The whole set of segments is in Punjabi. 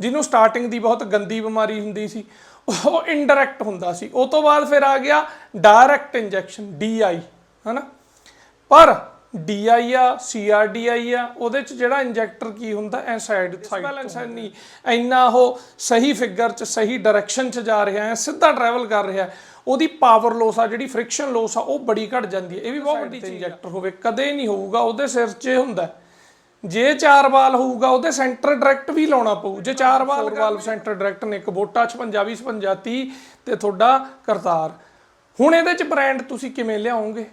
ਜਿਹਨੂੰ ਸਟਾਰਟਿੰਗ ਦੀ ਬਹੁਤ ਗੰਦੀ ਬਿਮਾਰੀ ਹੁੰਦੀ ਸੀ ਉਹ ਇਨਡਾਇਰੈਕਟ ਹੁੰਦਾ ਸੀ। ਉਹ ਤੋਂ ਬਾਅਦ ਫਿਰ ਆ ਗਿਆ ਡਾਇਰੈਕਟ ਇੰਜੈਕਸ਼ਨ ਡੀਆਈ ਹਨਾ? ਪਰ ਡੀਆਈ ਆ ਸੀਆਰਡੀਆਈ ਆ ਉਹਦੇ ਚ ਜਿਹੜਾ ਇੰਜੈਕਟਰ ਕੀ ਹੁੰਦਾ ਐ ਸਾਈਡ ਸਾਈਡ ਬੈਲੈਂਸ ਨਹੀਂ ਇੰਨਾ ਉਹ ਸਹੀ ਫਿਗਰ ਚ ਸਹੀ ਡਾਇਰੈਕਸ਼ਨ ਚ ਜਾ ਰਿਹਾ ਹੈ ਸਿੱਧਾ ਟਰੈਵਲ ਕਰ ਰਿਹਾ ਹੈ। ਉਹਦੀ ਪਾਵਰ ਲੋਸ ਆ ਜਿਹੜੀ ਫ੍ਰਿਕਸ਼ਨ ਲੋਸ ਆ ਉਹ ਬੜੀ ਘਟ ਜਾਂਦੀ ਹੈ। ਇਹ ਵੀ ਬਹੁਤ ਵੱਡੀ ਇੰਜੈਕਟਰ ਹੋਵੇ ਕਦੇ ਨਹੀਂ ਹੋਊਗਾ ਉਹਦੇ ਸਿਰ 'ਚ ਹੁੰਦਾ। ਜੇ ਚਾਰ ਵਾਲ ਹੋਊਗਾ ਉਹਦੇ ਸੈਂਟਰ ਡਾਇਰੈਕਟ ਵੀ ਲਾਉਣਾ ਪਊ। ਜੇ ਚਾਰ ਵਾਲ ਵਾਲ। ਸੈਂਟਰ ਡਾਇਰੈਕਟ ਨੇ ਇੱਕ ਬੋਟਾ 56 20 55 30 ਤੇ ਤੁਹਾਡਾ ਕਰਤਾਰ। ਹੁਣ ਇਹਦੇ ਚ ਬ੍ਰਾਂਡ ਤੁਸੀਂ ਕਿਵੇਂ ਲਿਆਓਗੇ?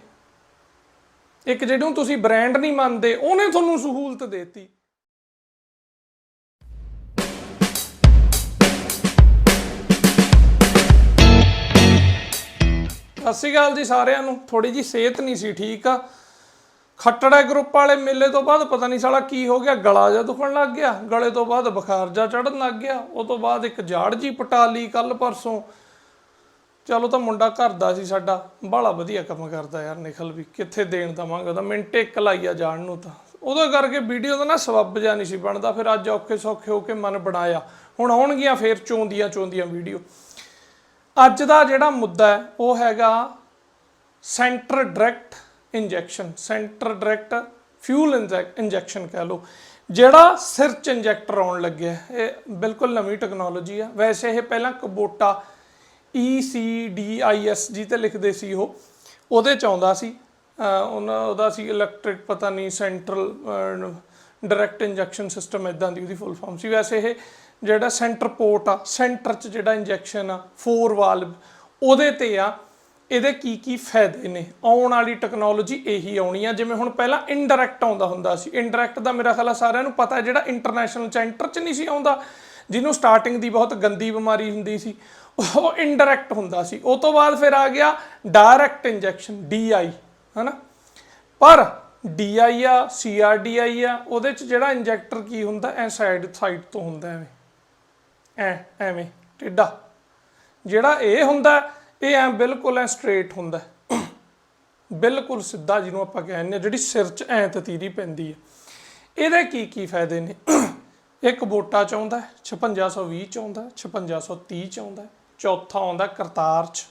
ਇੱਕ ਜਿਹਨੂੰ ਤੁਸੀਂ ਬ੍ਰਾਂਡ ਨਹੀਂ ਮੰਨਦੇ ਉਹਨੇ ਤੁਹਾਨੂੰ ਸਹੂਲਤ ਦੇਤੀ। ਸਤਿ ਸ਼੍ਰੀ ਅਕਾਲ ਜੀ ਸਾਰਿਆਂ ਨੂੰ। ਥੋੜੀ ਜੀ ਸਿਹਤ ਨਹੀਂ ਸੀ ਠੀਕ ਆ। ਖੱਟੜਾ ਗਰੁੱਪ ਵਾਲੇ ਮੇਲੇ ਤੋਂ ਬਾਅਦ ਪਤਾ ਨਹੀਂ ਸਾਲਾ ਕੀ ਹੋ ਗਿਆ, ਗਲਾ ਜਿਹਾ ਦੁਖਣ ਲੱਗ ਗਿਆ। ਗਲੇ ਤੋਂ ਬਾਅਦ ਬੁਖਾਰ ਜਾ ਚੜਨ ਲੱਗ ਗਿਆ। ਉਹ ਤੋਂ ਬਾਅਦ ਇੱਕ ਜਾੜ ਜੀ ਪਟਾਲੀ ਕੱਲ ਪਰਸੋਂ। ਚਲੋ ਤਾਂ ਮੁੰਡਾ ਘਰ ਦਾ ਸੀ ਸਾਡਾ, ਬਾਹਲਾ ਵਧੀਆ ਕੰਮ ਕਰਦਾ ਯਾਰ ਨਿਖਲ ਵੀ, ਕਿੱਥੇ ਦੇਣ ਦਵਾਂਗਾ ਉਹਦਾ, ਮਿੰਟ ਇੱਕ ਲਾਈਆ ਜਾਣ ਨੂੰ ਤਾਂ। ਉਹਦਾ ਕਰਕੇ ਵੀਡੀਓ ਦਾ ਨਾ ਸਬੱਬ ਜਿਹਾ ਨਹੀਂ ਸੀ ਬਣਦਾ, ਫਿਰ ਅੱਜ ਔਖੇ ਸੌਖੇ ਹੋ ਕੇ ਮਨ ਬਣਾਇਆ। ਹੁਣ ਆਉਣਗੀਆਂ ਫੇਰ ਚੋਂਦੀਆਂ ਚੋਂਦੀਆਂ ਵੀਡੀਓ। ਅੱਜ ਦਾ ਜਿਹੜਾ ਮੁੱਦਾ ਹੈ, ਉਹ ਹੈਗਾ centre direct injection, centre direct fuel injection ਕਹਿ ਲਓ, ਜਿਹੜਾ ਸਿਰ ਚ ਇੰਜੈਕਟਰ ਆਉਣ ਲੱਗਿਆ, ਇਹ ਬਿਲਕੁਲ ਨਵੀਂ ਟੈਕਨੋਲੋਜੀ ਆ। ਵੈਸੇ ਇਹ ਪਹਿਲਾਂ ਕਬੋਟਾ ECDIS ਜੀ ਤੇ ਲਿਖਦੇ ਸੀ ਉਹ, ਉਹਦੇ ਚ ਆਉਂਦਾ ਸੀ। ਉਹਨਾਂ ਉਹਦਾ ਸੀ ਇਲੈਕਟ੍ਰਿਕ ਪਤਾ ਨਹੀਂ ਸੈਂਟਰਲ ਡਾਇਰੈਕਟ ਇੰਜੈਕਸ਼ਨ ਸਿਸਟਮ ਇਦਾਂ ਦੀ ਉਹਦੀ ਫੁੱਲ ਫਾਰਮ ਸੀ। ਵੈਸੇ ਇਹ ਜਿਹੜਾ ਸੈਂਟਰ ਪੋਰਟ ਆ ਸੈਂਟਰ ਚ ਜਿਹੜਾ ਇੰਜੈਕਸ਼ਨ ਆ ਫੋਰ ਵਾਲਵ ਉਹਦੇ ਤੇ ਆ। ਇਹਦੇ ਕੀ ਕੀ ਫਾਇਦੇ ਨੇ? ਆਉਣ ਵਾਲੀ ਟੈਕਨੋਲੋਜੀ ਇਹੀ ਆਉਣੀ ਆ। ਜਿਵੇਂ ਹੁਣ ਪਹਿਲਾਂ ਇਨਡਾਇਰੈਕਟ ਆਉਂਦਾ ਹੁੰਦਾ ਸੀ। ਇਨਡਾਇਰੈਕਟ ਦਾ ਮੇਰਾ ਖਿਆਲ ਆ ਸਾਰਿਆਂ ਨੂੰ ਪਤਾ ਜਿਹੜਾ ਇੰਟਰਨੈਸ਼ਨਲ ਸੈਂਟਰ ਚ ਨਹੀਂ ਸੀ ਆਉਂਦਾ। ਜਿਹਨੂੰ ਸਟਾਰਟਿੰਗ ਦੀ ਬਹੁਤ ਗੰਦੀ ਬਿਮਾਰੀ ਹੁੰਦੀ ਸੀ। ਉਹ ਇਨਡਾਇਰੈਕਟ ਹੁੰਦਾ ਸੀ। ਉਹ ਤੋਂ ਬਾਅਦ ਫਿਰ ਆ ਗਿਆ ਡਾਇਰੈਕਟ ਇੰਜੈਕਸ਼ਨ ਡੀਆਈ ਹਨਾ? ਪਰ ਡੀਆਈ ਆ ਸੀਆਰਡੀਆਈ ਆ, ਉਹਦੇ ਚ ਜਿਹੜਾ ਇੰਜੈਕਟਰ ਕੀ ਹੁੰਦਾ? ਐ ਸਾਈਡ ਸਾਈਡ ਤੋਂ ਹੁੰਦਾ ਐਵੇਂ। ਐ, ਐਵੇਂ, ਟੇਡਾ। ਜਿਹੜਾ ਇਹ ਹੁੰਦਾ ਇਹ ਐ ਬਿਲਕੁਲ ਐ ਸਟ੍ਰੇਟ ਹੁੰਦਾ ਬਿਲਕੁਲ ਸਿੱਧਾ ਜਿਹਨੂੰ ਆਪਾਂ ਕਹਿੰਦੇ ਆ ਜਿਹੜੀ ਸਿਰ 'ਚ ਐ ਤਤੀਰੀ ਪੈਂਦੀ ਹੈ। ਇਹਦੇ ਕੀ ਕੀ ਫਾਇਦੇ ਨੇ? ਇੱਕ ਬੋਟਾ ਚ ਆਉਂਦਾ ਹੈ, 5620 ਚ ਆਉਂਦਾ ਹੈ, 5630 ਚ ਆਉਂਦਾ ਚੌਥਾ ਆਉਂਦਾ ਕਰਤਾਰ ਚ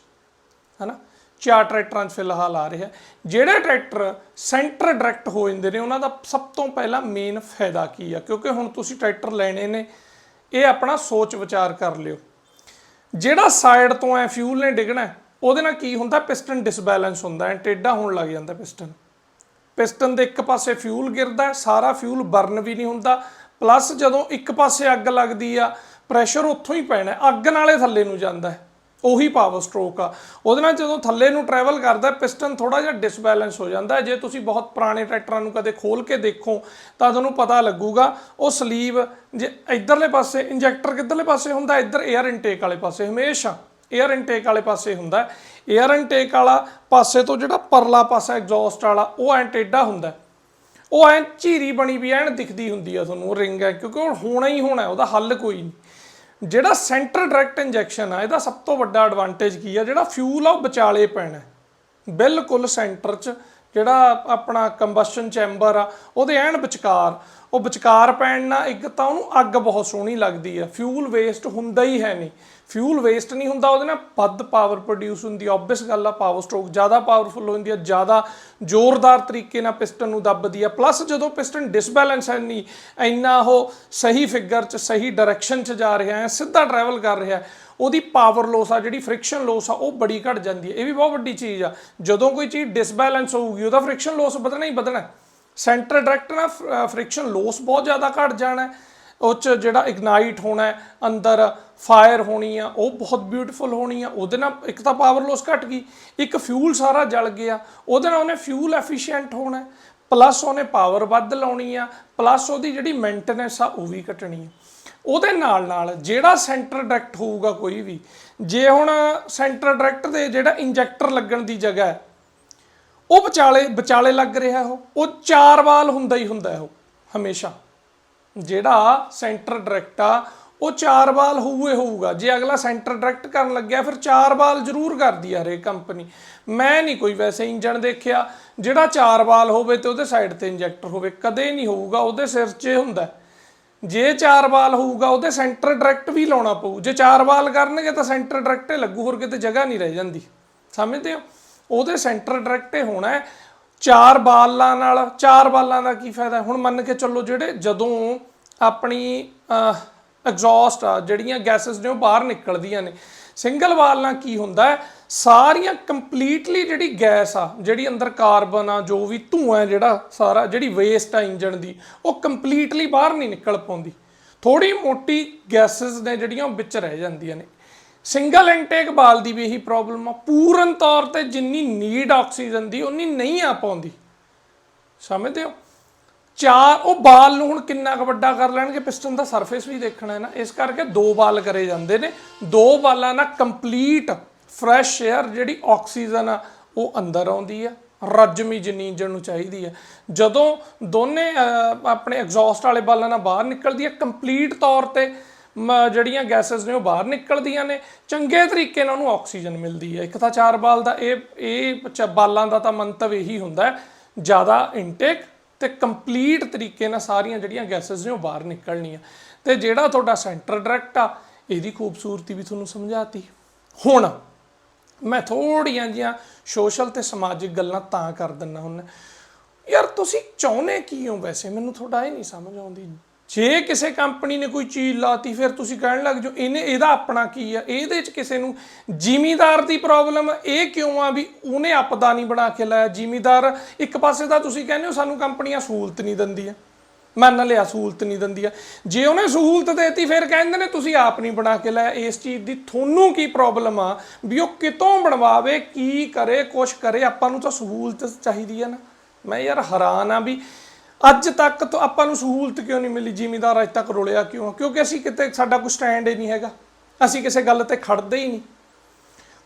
ਹਨਾ? ਚਾਰ ਟਰੈਕਟਰਾਂ 'ਚ ਫਿਲਹਾਲ ਆ ਰਿਹਾ ਜਿਹੜੇ ਟਰੈਕਟਰ ਸੈਂਟਰ ਡਾਇਰੈਕਟ ਹੋ ਜਾਂਦੇ ਨੇ ਉਹਨਾਂ ਦਾ ਸਭ ਤੋਂ ਪਹਿਲਾ ਮੇਨ ਫਾਇਦਾ ਕੀ ਆ? ਕਿਉਂਕਿ ਹੁਣ ਤੁਸੀਂ ਟਰੈਕਟਰ ਲੈਣੇ ਨੇ ਇਹ ਆਪਣਾ ਸੋਚ ਵਿਚਾਰ ਕਰ ਲਿਓ। ਜਿਹੜਾ ਸਾਈਡ ਤੋਂ ਐ ਫਿਊਲ ਨੇ ਡਿੱਗਣਾ ਉਹਦੇ ਨਾਲ ਕੀ ਹੁੰਦਾ? ਪਿਸਟਨ ਡਿਸਬੈਲੈਂਸ ਹੁੰਦਾ ਹੈ ਟੇਢਾ ਹੋਣ ਲੱਗ ਜਾਂਦਾ ਪਿਸਟਨ ਪਿਸਟਨ ਦੇ ਇੱਕ ਪਾਸੇ ਫਿਊਲ ਗਿਰਦਾ ਹੈ, ਸਾਰਾ ਫਿਊਲ ਬਰਨ ਵੀ ਨਹੀਂ ਹੁੰਦਾ। ਪਲੱਸ ਜਦੋਂ ਇੱਕ ਪਾਸੇ ਅੱਗ ਲੱਗਦੀ ਆ ਪ੍ਰੈਸ਼ਰ ਉੱਥੋਂ ਹੀ ਪੈਣਾ ਅੱਗ ਨਾਲੇ ਥੱਲੇ ਨੂੰ ਜਾਂਦਾ। ਹੈ ਉਹੀ ਪਾਵਰ ਸਟ੍ਰੋਕ ਆ। ਉਹਦੇ ਨਾਲ ਜਦੋਂ ਥੱਲੇ ਨੂੰ ਟਰੈਵਲ ਕਰਦਾ ਪਿਸਟਨ ਥੋੜਾ ਜਿਹਾ ਡਿਸਬੈਲੈਂਸ ਹੋ ਜਾਂਦਾ ਜੇ ਤੁਸੀਂ ਬਹੁਤ ਪੁਰਾਣੇ ਟਰੈਕਟਰਾਂ ਨੂੰ ਕਦੇ ਖੋਲ ਕੇ ਦੇਖੋ, ਤਾਂ ਤੁਹਾਨੂੰ ਪਤਾ ਲੱਗੂਗਾ, ਉਹ ਸਲੀਵ ਜੇ ਇਧਰਲੇ ਪਾਸੇ ਇੰਜੈਕਟਰ ਕਿੱਧਰਲੇ ਪਾਸੇ ਹੁੰਦਾ? ਇੱਧਰ 에ਅਰ ਇਨਟੇਕ ਵਾਲੇ ਪਾਸੇ। ਹਮੇਸ਼ਾ 에ਅਰ ਇਨਟੇਕ ਵਾਲੇ ਪਾਸੇ ਹੁੰਦਾ 에ਅਰ ਇਨਟੇਕ ਵਾਲਾ ਪਾਸੇ ਤੋਂ ਜਿਹੜਾ ਪਰਲਾ ਪਾਸਾ ਐਗਜ਼ੌਸਟ ਵਾਲਾ, ਉਹ ਐਂ ਟੇਡਾ ਹੁੰਦਾ ਉਹ ਐਂ ਝੀਰੀ ਬਣੀ ਵੀ ਐਂ ਦਿਖਦੀ ਹੁੰਦੀ ਆ ਤੁਹਾਨੂੰ ਰਿੰਗ ਹੈ, ਕਿਉਂਕਿ ਉਹ ਹੋਣਾ ਹੀ ਹੋਣਾ ਉਹਦਾ ਹੱਲ ਕੋਈ ਨਹੀਂ। ਜਿਹੜਾ ਸੈਂਟਰ ਡਾਇਰੈਕਟ ਇੰਜੈਕਸ਼ਨ ਆ, ਇਹਦਾ ਸਭ ਤੋਂ ਵੱਡਾ ਐਡਵਾਂਟੇਜ ਕੀ ਆ? ਜਿਹੜਾ ਫਿਊਲ ਆ, ਉਹ ਵਿਚਾਲੇ ਪੈਣਾ ਬਿਲਕੁਲ ਸੈਂਟਰ 'ਚ ਜਿਹੜਾ ਆਪਣਾ ਕੰਬਸ਼ਨ ਚੈਂਬਰ ਆ, ਉਹਦੇ ਐਨ ਵਿਚਕਾਰ, ਉਹ ਵਿਚਕਾਰ ਪੈਣ ਨਾਲ ਇੱਕ ਤਾਂ ਉਹਨੂੰ ਅੱਗ ਬਹੁਤ ਸੋਹਣੀ ਲੱਗਦੀ ਆ। ਫਿਊਲ ਵੇਸਟ ਹੁੰਦਾ ਹੀ ਹੈ ਨਹੀਂ। ਫਿਊਲ ਵੇਸਟ ਨਹੀਂ ਹੁੰਦਾ, ਉਹਦੇ ਨਾਲ ਵੱਧ ਪਾਵਰ ਪ੍ਰੋਡਿਊਸ ਹੁੰਦੀ ਆ। ਆਬਵੀਅਸ ਗੱਲ ਆ ਪਾਵਰ ਸਟ੍ਰੋਕ ਜ਼ਿਆਦਾ ਪਾਵਰਫੁਲ ਹੁੰਦੀ ਆ, ਜ਼ਿਆਦਾ ਜ਼ੋਰਦਾਰ ਤਰੀਕੇ ਨਾਲ ਪਿਸਟਨ ਨੂੰ ਦੱਬਦੀ ਆ। ਪਲੱਸ ਜਦੋਂ ਪਿਸਟਨ ਡਿਸਬੈਲੈਂਸ ਹੈ ਨਹੀਂ, ਇੰਨਾ ਉਹ ਸਹੀ ਫਿਗਰ 'ਚ, ਸਹੀ ਡਾਇਰੈਕਸ਼ਨ 'ਚ ਜਾ ਰਿਹਾ ਹੈ, ਸਿੱਧਾ ਟਰੈਵਲ ਕਰ ਰਿਹਾ ਹੈ ਉਹਦੀ ਪਾਵਰ ਲੋਸ ਆ, ਜਿਹੜੀ ਫ੍ਰਿਕਸ਼ਨ ਲੋਸ ਆ, ਉਹ ਬੜੀ ਘਟ ਜਾਂਦੀ ਹੈ। ਇਹ ਵੀ ਬਹੁਤ ਵੱਡੀ ਚੀਜ਼ ਆ। ਜਦੋਂ ਕੋਈ ਚੀਜ਼ ਡਿਸਬੈਲੈਂਸ ਹੋਊਗੀ, ਉਹਦਾ ਫ੍ਰਿਕਸ਼ਨ ਲੋਸ ਵਧਣਾ ਹੀ ਵਧਣਾ ਸੈਂਟਰ ਡਾਇਰੈਕਟ ਨਾਲ ਫ੍ਰਿਕਸ਼ਨ ਲੋਸ ਬਹੁਤ ਜ਼ਿਆਦਾ ਘਟ ਜਾਣਾ ਉਹ 'ਚ ਜਿਹੜਾ ਇਗਨਾਈਟ ਹੋਣਾ ਅੰਦਰ ਫਾਇਰ ਹੋਣੀ ਆ, ਉਹ ਬਹੁਤ ਬਿਊਟੀਫੁਲ ਹੋਣੀ ਆ। ਉਹਦੇ ਨਾਲ ਇੱਕ ਤਾਂ ਪਾਵਰ ਲੋਸ ਘਟ ਗਈ, ਇੱਕ ਫਿਊਲ ਸਾਰਾ ਜਲ ਗਿਆ। ਉਹਦੇ ਨਾਲ ਉਹਨੇ ਫਿਊਲ ਐਫੀਸ਼ੀਐਂਟ ਹੋਣਾ ਪਲੱਸ ਉਹਨੇ ਪਾਵਰ ਵੱਧ ਲਾਉਣੀ ਆ ਪਲੱਸ ਉਹਦੀ ਜਿਹੜੀ ਮੇਨਟੇਨੈਂਸ ਆ, ਉਹ ਵੀ ਘਟਣੀ ਆ। ਉਹਦੇ ਨਾਲ ਨਾਲ ਜਿਹੜਾ ਸੈਂਟਰ ਡਾਇਰੈਕਟ ਹੋਊਗਾ ਕੋਈ ਵੀ, ਜੇ ਹੁਣ ਸੈਂਟਰ ਡਾਇਰੈਕਟ ਦੇ ਜਿਹੜਾ ਇੰਜੈਕਟਰ ਲੱਗਣ ਦੀ ਜਗ੍ਹਾ ਹੈ, ਉਹ ਵਿਚਾਲੇ ਵਿਚਾਲੇ ਲੱਗ ਰਿਹਾ ਉਹ ਉਹ ਚਾਰ ਵਾਲ ਹੁੰਦਾ ਹੀ ਹੁੰਦਾ ਉਹ, ਹਮੇਸ਼ਾ। ਜਿਹੜਾ ਸੈਂਟਰ ਡਾਇਰੈਕਟ ਆ, ਉਹ ਚਾਰ ਬਾਲ ਹੋਊਏ ਹੋਊਗਾ। ਜੇ ਅਗਲਾ ਸੈਂਟਰ ਡਾਇਰੈਕਟ ਕਰਨ ਲੱਗਿਆ, ਫਿਰ ਚਾਰ ਬਾਲ ਜ਼ਰੂਰ ਕਰਦੀ ਆ ਹਰੇਕ ਕੰਪਨੀ ਮੈਂ ਨਹੀਂ ਕੋਈ ਵੈਸੇ ਇੰਜਣ ਦੇਖਿਆ, ਜਿਹੜਾ ਚਾਰ ਬਾਲ ਹੋਵੇ ਤੇ ਉਹਦੇ ਸਾਈਡ ਤੇ ਇੰਜੈਕਟਰ ਹੋਵੇ, ਕਦੇ ਨਹੀਂ ਹੋਊਗਾ, ਉਹਦੇ ਸਿਰ 'ਚ ਇਹ ਹੁੰਦਾ। ਜੇ ਚਾਰ ਬਾਲ ਹੋਊਗਾ, ਉਹਦੇ ਸੈਂਟਰ ਡਾਇਰੈਕਟ ਵੀ ਲਾਉਣਾ ਪਊ। ਜੇ ਚਾਰ ਬਾਲ ਕਰਨਗੇ ਤਾਂ ਸੈਂਟਰ ਡਾਇਰੈਕਟ ਲੱਗੂ ਹੋਰ ਕਿਤੇ ਜਗ੍ਹਾ ਨਹੀਂ ਰਹਿ ਜਾਂਦੀ। ਸਮਝਦੇ ਹੋ? ਉਹਦੇ ਸੈਂਟਰ ਡਾਇਰੈਕਟ ਹੋਣਾ ਹੈ ਚਾਰ ਬਾਲਾਂ ਨਾਲ, ਚਾਰ ਬਾਲਾਂ ਦਾ ਕੀ ਫਾਇਦਾ? ਹੁਣ ਮੰਨ ਕੇ ਚੱਲੋ ਜਿਹੜੇ ਜਦੋਂ ਆਪਣੀ ਐਗਜ਼ੌਸਟ ਆ, ਜਿਹੜੀਆਂ ਗੈਸਸ ਨੇ ਉਹ ਬਾਹਰ ਨਿਕਲਦੀਆਂ ਨੇ। ਸਿੰਗਲ ਵਾਲ ਨਾਲ ਕੀ ਹੁੰਦਾ ਹੈ? ਸਾਰੀਆਂ ਕੰਪਲੀਟਲੀ ਜਿਹੜੀ ਗੈਸ ਆ, ਜਿਹੜੀ ਅੰਦਰ ਕਾਰਬਨ ਆ, ਜੋ ਵੀ ਧੂਆਂ ਜਿਹੜਾ ਸਾਰਾ, ਜਿਹੜੀ ਵੇਸਟ ਆ ਇੰਜਨ ਦੀ, ਉਹ ਕੰਪਲੀਟਲੀ ਬਾਹਰ ਨਹੀਂ ਨਿਕਲ ਪਾਉਂਦੀ। ਥੋੜੀ ਮੋਟੀ ਗੈਸਸ ਨੇ ਜਿਹੜੀਆਂ ਉਹ ਵਿੱਚ ਰਹਿ ਜਾਂਦੀਆਂ ਨੇ। ਸਿੰਗਲ ਇਨਟੇਕ ਬਾਲ ਦੀ ਵੀ ਇਹੀ ਪ੍ਰੋਬਲਮ ਆ। ਪੂਰਨ ਤੌਰ ਤੇ ਜਿੰਨੀ ਨੀਡ ਆਕਸੀਜਨ ਦੀ, ਉਨੀ ਨਹੀਂ ਆ ਪਾਉਂਦੀ। ਸਮਝਦੇ ਹੋ? ਚਾਰ, ਉਹ ਬਾਲ ਨੂੰ ਹੁਣ ਕਿੰਨਾ ਕੁ ਵੱਡਾ ਕਰ ਲੈਣਗੇ? ਪਿਸਟਨ ਦਾ ਸਰਫੇਸ ਵੀ ਦੇਖਣਾ ਹੈ ਨਾ। ਇਸ ਕਰਕੇ ਦੋ ਬਾਲ ਕਰੇ ਜਾਂਦੇ ਨੇ। ਦੋ ਬਾਲਾਂ ਨਾਲ ਕੰਪਲੀਟ ਫਰੈਸ਼ 에ਅਰ ਜਿਹੜੀ ਆਕਸੀਜਨ ਆ, ਉਹ ਅੰਦਰ ਆਉਂਦੀ ਆ। ਰੱਜਮੀ ਜਿੰਨੀ ਇੰਜਨ ਨੂੰ ਚਾਹੀਦੀ ਹੈ ਜਦੋਂ ਦੋਨੇ ਆਪਣੇ ਐਗਜ਼ੌਸਟ ਵਾਲੇ ਬਾਲਾਂ ਨਾਲ ਬਾਹਰ ਨਿਕਲਦੀ ਹੈ ਕੰਪਲੀਟ ਤੌਰ ਤੇ, ਮ- ਜਿਹੜੀਆਂ ਗੈਸਸ ਨੇ ਉਹ ਬਾਹਰ ਨਿਕਲਦੀਆਂ ਨੇ। ਚੰਗੇ ਤਰੀਕੇ ਨਾਲ ਉਹਨੂੰ ਆਕਸੀਜਨ ਮਿਲਦੀ ਹੈ ਇੱਕ ਤਾਂ ਚਾਰ ਬਾਲ ਦਾ, ਇਹ ਇਹ ਚ- ਬਾਲਾਂ ਦਾ ਤਾਂ ਮੰਤਵ ਇਹੀ ਹੁੰਦਾ ਹੈ। ਜ਼ਿਆਦਾ ਇਨਟੇਕ ਤੇ ਕੰਪਲੀਟ ਤਰੀਕੇ ਨਾਲ ਸਾਰੀਆਂ ਜਿਹੜੀਆਂ ਗੈਸਸ ਨੇ ਉਹ ਬਾਹਰ ਨਿਕਲਣੀਆਂ। ਤੇ ਜਿਹੜਾ ਤੁਹਾਡਾ ਸੈਂਟਰ ਡਾਇਰੈਕਟ ਆ, ਇਹਦੀ ਖੂਬਸੂਰਤੀ ਵੀ ਤੁਹਾਨੂੰ ਸਮਝਾਤੀ। ਹੁਣ ਮੈਂ ਥੋੜੀਆਂ ਜੀਆਂ ਸੋਸ਼ਲ ਤੇ ਸਮਾਜਿਕ ਗੱਲਾਂ ਤਾਂ ਕਰ ਦਿੰਨਾ ਹੁੰਦਾ ਯਾਰ ਤੁਸੀਂ ਚਾਹੁੰਦੇ ਕੀ ਹੋ ਵੈਸੇ? ਮੈਨੂੰ ਤੁਹਾਡਾ ਇਹ ਨਹੀਂ ਸਮਝ ਆਉਂਦੀ। ਜੇ ਕਿਸੇ ਕੰਪਨੀ ਨੇ ਕੋਈ ਚੀਜ਼ ਲਾਤੀ, ਫਿਰ ਤੁਸੀਂ ਕਹਿਣ ਲੱਗ ਜਾਓ, ਇਹਨੇ, ਇਹਦਾ ਆਪਣਾ ਕੀ ਆ? ਇਹਦੇ ਚ ਕਿਸੇ ਨੂੰ ਜ਼ਿਮੀਦਾਰ ਦੀ ਪ੍ਰੋਬਲਮ ਇਹ ਕਿਉਂ ਆ ਵੀ ਉਹਨੇ ਆਪਦਾ ਨਹੀਂ ਬਣਾ ਕੇ ਲਾਇਆ? ਜ਼ਿਮੀਦਾਰ ਇੱਕ ਪਾਸੇ ਤਾਂ ਤੁਸੀਂ ਕਹਿੰਦੇ ਹੋ ਸਾਨੂੰ ਕੰਪਨੀਆਂ ਸਹੂਲਤ ਨਹੀਂ ਦਿੰਦੀਆਂ। ਮੰਨ ਲਿਆ ਸਹੂਲਤ ਨਹੀਂ ਦਿੰਦੀ ਆ ਜੇ ਉਹਨੇ ਸਹੂਲਤ ਦੇਤੀ, ਫਿਰ ਕਹਿੰਦੇ ਨੇ ਤੁਸੀਂ ਆਪ ਨਹੀਂ ਬਣਾ ਕੇ ਲਾਇਆ। ਇਸ ਚੀਜ਼ ਦੀ ਤੁਹਾਨੂੰ ਕੀ ਪ੍ਰੋਬਲਮ ਆ? ਵੀ ਉਹ ਕਿਤੋਂ ਬਣਵਾਵੇ, ਕੀ ਕਰੇ, ਕੁਛ ਕਰੇ, ਆਪਾਂ ਨੂੰ ਤਾਂ ਸਹੂਲਤ ਚਾਹੀਦੀ ਆ ਨਾ। ਮੈਂ ਯਾਰ ਹੈਰਾਨ ਆ ਵੀ ਅੱਜ ਤੱਕ ਤਾਂ ਆਪਾਂ ਨੂੰ ਸਹੂਲਤ ਕਿਉਂ ਨਹੀਂ ਮਿਲੀ? ਜ਼ਿਮੀਦਾਰ ਅੱਜ ਤੱਕ ਰੁਲਿਆ ਕਿਉਂ? ਕਿਉਂਕਿ ਅਸੀਂ ਕਿਤੇ ਸਾਡਾ ਕੋਈ ਸਟੈਂਡ ਹੀ ਨਹੀਂ ਹੈਗਾ। ਅਸੀਂ ਕਿਸੇ ਗੱਲ ਤੇ ਖੜਦੇ ਹੀ ਨਹੀਂ।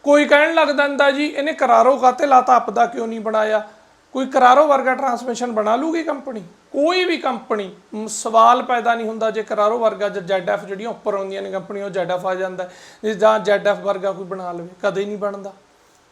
ਕੋਈ ਕਹਿਣ ਲੱਗ ਜਾਂਦਾ ਜੀ, ਇਹਨੇ ਕਰਾਰੋ ਕਾਤੇ ਲਾਤਾ? ਆਪਦਾ ਕਿਉਂ ਨਹੀਂ ਬਣਾਇਆ? ਕੋਈ ਕਰਾਰੋ ਵਰਗਾ ਟਰਾਂਸਮਿਸ਼ਨ ਬਣਾ ਲੂਗੀ ਕੰਪਨੀ ਕੋਈ ਵੀ ਕੰਪਨੀ ਸਵਾਲ ਪੈਦਾ ਨਹੀਂ ਹੁੰਦਾ ਜੇ ਕਰਾਰੋ ਵਰਗਾ ਜਾਂ ZF ਜਿਹੜੀਆਂ ਉੱਪਰ ਆਉਂਦੀਆਂ ਨੇ ਕੰਪਨੀਆਂ ਉਹ ZF ਆ ਜਾਂਦਾ। ਜੇ ਜਾਂ ZF ਵਰਗਾ ਕੋਈ ਬਣਾ ਲਵੇ, ਕਦੇ ਨਹੀਂ ਬਣਦਾ।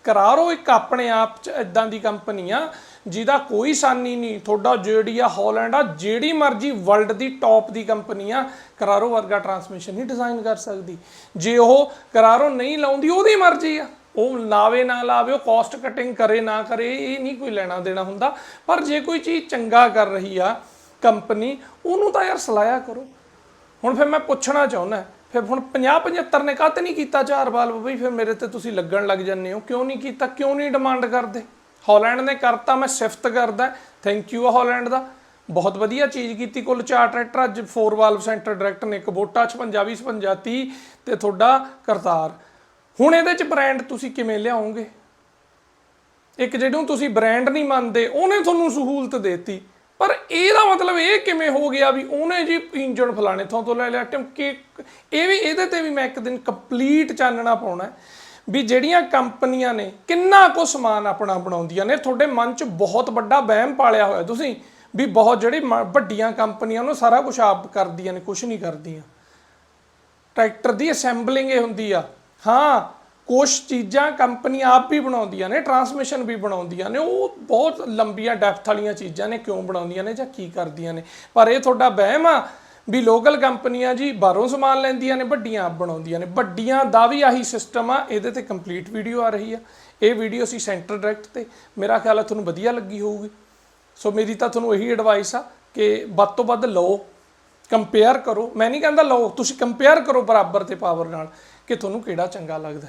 ਕਰਾਰੋ ਇੱਕ ਆਪਣੇ ਆਪ ਚ ਇਦਾਂ ਦੀ ਕੰਪਨੀ ਆ, ਜਿਹਦਾ ਕੋਈ ਸਾਨੀ ਨਹੀਂ। ਤੁਹਾਡਾ ਜਿਹੜੀ ਆ ਹਾਲੈਂਡ ਆ, ਜਿਹੜੀ ਮਰਜ਼ੀ ਵਰਲਡ ਦੀ ਟੌਪ ਦੀ ਕੰਪਨੀ ਆ, ਕਰਾਰੋ ਵਰਗਾ ਟਰਾਂਸਮਿਸ਼ਨ ਨਹੀਂ ਡਿਜ਼ਾਈਨ ਕਰ ਸਕਦੀ। ਜੇ ਉਹ ਕਰਾਰੋ ਨਹੀਂ ਲਾਉਂਦੀ, ਉਹਦੀ ਮਰਜ਼ੀ ਆ। ਉਹ ਲਾਵੇ ਨਾ ਲਾਵੇ, ਉਹ ਕਾਸਟ ਕਟਿੰਗ ਕਰੇ ਨਾ ਕਰੇ, ਇਹ ਨਹੀਂ ਕੋਈ ਲੈਣਾ ਦੇਣਾ ਹੁੰਦਾ। ਪਰ ਜੇ ਕੋਈ ਚੀਜ਼ ਚੰਗਾ ਕਰ ਰਹੀ ਆ ਕੰਪਨੀ, ਉਹਨੂੰ ਤਾਂ ਯਾਰ ਸਲਾਇਆ ਕਰੋ। ਹੁਣ ਫਿਰ ਮੈਂ ਪੁੱਛਣਾ ਚਾਹੁੰਦਾ ਫਿਰ ਹੁਣ 50 75 ਨੇ ਕਾਹਤੇ ਨਹੀਂ ਕੀਤਾ ਚਾਰ ਬਾਲ ਬਈ ਫਿਰ ਮੇਰੇ ਤੇ ਤੁਸੀਂ ਲੱਗਣ ਲੱਗ ਜੰਨੇ ਹੋ। ਕਿਉਂ ਨਹੀਂ ਕੀਤਾ? ਕਿਉਂ ਨਹੀਂ ਡਿਮਾਂਡ ਕਰਦੇ? ਹਾਲੈਂਡ ਨੇ ਕਰਤਾ, ਮੈਂ ਸਿਫਤ ਕਰਦਾ। ਥੈਂਕ ਯੂ ਹਾਲੈਂਡ ਦਾ। ਬਹੁਤ ਵਧੀਆ ਚੀਜ਼ ਕੀਤੀ। ਕੁੱਲ ਚਾਰ ਟਰੈਕਟਰ ਅੱਜ 4 ਵਾਲਵ ਸੈਂਟਰ ਡਾਇਰੈਕਟ ਨੇ ਕਬੋਟਾ 56 20 55 30 ਤੇ ਤੁਹਾਡਾ ਕਰਤਾਰ। ਹੁਣ ਇਹਦੇ ਚ ਬ੍ਰਾਂਡ ਤੁਸੀਂ ਕਿਵੇਂ ਲਿਆਓਗੇ? ਇੱਕ ਜਿਹਨੂੰ ਤੁਸੀਂ ਬ੍ਰਾਂਡ ਨਹੀਂ ਮੰਨਦੇ, ਉਹਨੇ ਤੁਹਾਨੂੰ ਸਹੂਲਤ ਦੇਤੀ। ਪਰ ਇਹਦਾ ਮਤਲਬ ਇਹ ਕਿਵੇਂ ਹੋ ਗਿਆ ਵੀ ਉਹਨੇ ਜੀ ਇੰਜਣ ਫਲਾਣੇ ਥਾਂ ਤੋਂ ਲੈ ਲਿਆ? ਕਿਉਂਕਿ ਇਹ ਵੀ ਇਹਦੇ ਤੇ ਵੀ ਮੈਂ ਇੱਕ ਦਿਨ ਕੰਪਲੀਟ ਚਾਨਣਾ ਪਾਉਣਾ ਵੀ ਜਿਹੜੀਆਂ ਕੰਪਨੀਆਂ ਨੇ ਕਿੰਨਾ ਕੁ ਸਮਾਨ ਆਪਣਾ ਬਣਾਉਂਦੀਆਂ ਨੇ। ਤੁਹਾਡੇ ਮਨ 'ਚ ਬਹੁਤ ਵੱਡਾ ਵਹਿਮ ਪਾਲਿਆ ਹੋਇਆ ਤੁਸੀਂ ਵੀ ਬਹੁਤ ਜਿਹੜੀ ਮ- ਵੱਡੀਆਂ ਕੰਪਨੀਆਂ ਨੂੰ ਸਾਰਾ ਕੁਝ ਆਪ ਕਰਦੀਆਂ ਨੇ ਕੁਝ ਨਹੀਂ ਕਰਦੀਆਂ। ਟਰੈਕਟਰ ਦੀ ਅਸੈਂਬਲਿੰਗ ਇਹ ਹੁੰਦੀ ਆ। ਹਾਂ ਕੁਝ ਚੀਜ਼ਾਂ ਕੰਪਨੀ ਆਪ ਵੀ ਬਣਾਉਂਦੀਆਂ ਨੇ ਟਰਾਂਸਮਿਸ਼ਨ ਵੀ ਬਣਾਉਂਦੀਆਂ ਨੇ, ਉਹ ਬਹੁਤ ਲੰਬੀਆਂ ਡੈਪਥ ਵਾਲੀਆਂ ਚੀਜ਼ਾਂ ਨੇ, ਕਿਉਂ ਬਣਾਉਂਦੀਆਂ ਨੇ ਜਾਂ ਕੀ ਕਰਦੀਆਂ ਨੇ। ਪਰ ਇਹ ਤੁਹਾਡਾ ਵਹਿਮ ਆ ਵੀ ਲੋਕਲ ਕੰਪਨੀਆਂ ਜੀ ਬਾਹਰੋਂ ਸਮਾਨ ਲੈਂਦੀਆਂ ਨੇ, ਵੱਡੀਆਂ ਆਪ ਬਣਾਉਂਦੀਆਂ ਨੇ। ਵੱਡੀਆਂ ਦਾ ਵੀ ਆਹੀ ਸਿਸਟਮ ਆ, ਇਹਦੇ ਤੇ ਕੰਪਲੀਟ ਵੀਡੀਓ ਆ ਰਹੀ ਆ। ਇਹ ਵੀਡੀਓ ਸੀ ਸੈਂਟਰ ਡਾਇਰੈਕਟ ਤੇ, ਮੇਰਾ ਖਿਆਲ ਹੈ ਤੁਹਾਨੂੰ ਵਧੀਆ ਲੱਗੀ ਹੋਊਗੀ। ਸੋ ਮੇਰੀ ਤਾਂ ਤੁਹਾਨੂੰ ਇਹੀ ਐਡਵਾਈਸ ਆ ਕਿ ਵੱਧ ਤੋਂ ਵੱਧ ਲਓ ਕੰਪੇਅਰ ਕਰੋ। ਮੈਂ ਨਹੀਂ ਕਹਿੰਦਾ ਲਓ, ਤੁਸੀਂ ਕੰਪੇਅਰ ਕਰੋ ਬਰਾਬਰ ਤੇ ਪਾਵਰ ਨਾਲ, ਕਿ ਤੁਹਾਨੂੰ ਕਿਹੜਾ ਚੰਗਾ ਲੱਗਦਾ।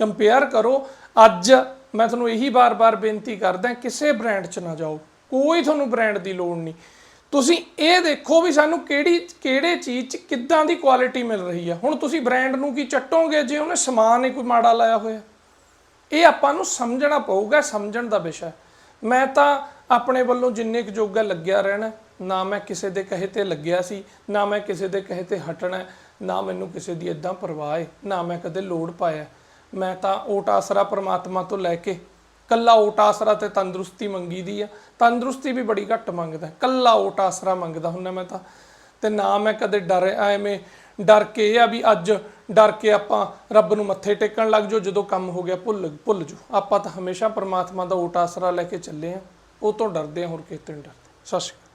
ਕੰਪੇਅਰ ਕਰੋ। ਅੱਜ ਮੈਂ ਤੁਹਾਨੂੰ ਇਹੀ ਬਾਰ-ਬਾਰ ਬੇਨਤੀ ਕਰਦਾ ਕਿਸੇ ਬ੍ਰਾਂਡ 'ਚ ਨਾ ਜਾਓ। ਕੋਈ ਤੁਹਾਨੂੰ ਬ੍ਰਾਂਡ ਦੀ ਲੋੜ ਨਹੀਂ। ਤੁਸੀਂ ਇਹ ਦੇਖੋ ਵੀ ਸਾਨੂੰ ਕਿਹੜੀ, ਕਿਹੜੇ ਚੀਜ਼ 'ਚ ਕਿੱਦਾਂ ਦੀ ਕੁਆਲਿਟੀ ਮਿਲ ਰਹੀ ਆ। ਹੁਣ ਤੁਸੀਂ ਬ੍ਰਾਂਡ ਨੂੰ ਕੀ ਚੱਟੋਗੇ ਜੇ ਉਹਨੇ ਸਮਾਨ ਹੀ ਕੋਈ ਮਾੜਾ ਲਾਇਆ ਹੋਇਆ? ਇਹ ਆਪਾਂ ਨੂੰ ਸਮਝਣਾ ਪਊਗਾ, ਸਮਝਣ ਦਾ ਵਿਸ਼ਾ ਮੈਂ ਤਾਂ ਆਪਣੇ ਵੱਲੋਂ ਜਿੰਨੇ ਕੁ ਜੋਗਾ ਲੱਗਿਆ ਰਹਿਣਾ ਨਾ ਮੈਂ ਕਿਸੇ ਦੇ ਕਹੇ ਤੇ ਲੱਗਿਆ ਸੀ, ਨਾ ਮੈਂ ਕਿਸੇ ਦੇ ਕਹੇ ਤੇ ਹਟਣਾ ਨਾ ਮੈਨੂੰ ਕਿਸੇ ਦੀ ਇਦਾਂ ਪਰਵਾਹ ਹੈ, ਨਾ ਮੈਂ ਕਦੇ ਲੋੜ ਪਾਇਆ ਮੈਂ ਤਾਂ ਓਟ ਆਸਰਾ ਪਰਮਾਤਮਾ ਤੋਂ ਲੈ ਕੇ ਕੱਲਾ ਓਟ ਆਸਰਾ ਤੇ ਤੰਦਰੁਸਤੀ ਮੰਗੀ ਦੀ ਆ। ਤੰਦਰੁਸਤੀ ਵੀ ਬੜੀ ਘੱਟ ਮੰਗਦਾ ਕੱਲਾ ਓਟ ਆਸਰਾ ਮੰਗਦਾ ਹੁੰਦਾ ਮੈਂ ਤਾਂ। ਤੇ ਨਾ ਮੈਂ ਕਦੇ ਡਰ, ਐਵੇਂ ਡਰ ਕੇ ਇਹ ਆ ਵੀ ਅੱਜ ਡਰ ਕੇ ਆਪਾਂ ਰੱਬ ਨੂੰ ਮੱਥੇ ਟੇਕਣ ਲੱਗ ਜਾਓ, ਜਦੋਂ ਕੰਮ ਹੋ ਗਿਆ ਭੁੱਲ ਭੁੱਲ ਜਾਓ। ਆਪਾਂ ਤਾਂ ਹਮੇਸ਼ਾ ਪਰਮਾਤਮਾ ਦਾ ਓਟ ਆਸਰਾ ਲੈ ਕੇ ਚੱਲੇ ਆ। ਉਹ ਤੋਂ ਡਰਦੇ ਆ, ਹੋਰ ਕਿਤੇ ਨਹੀਂ ਡਰਦੇ। ਸਤਿ ਸ਼੍ਰੀ ਅਕਾਲ।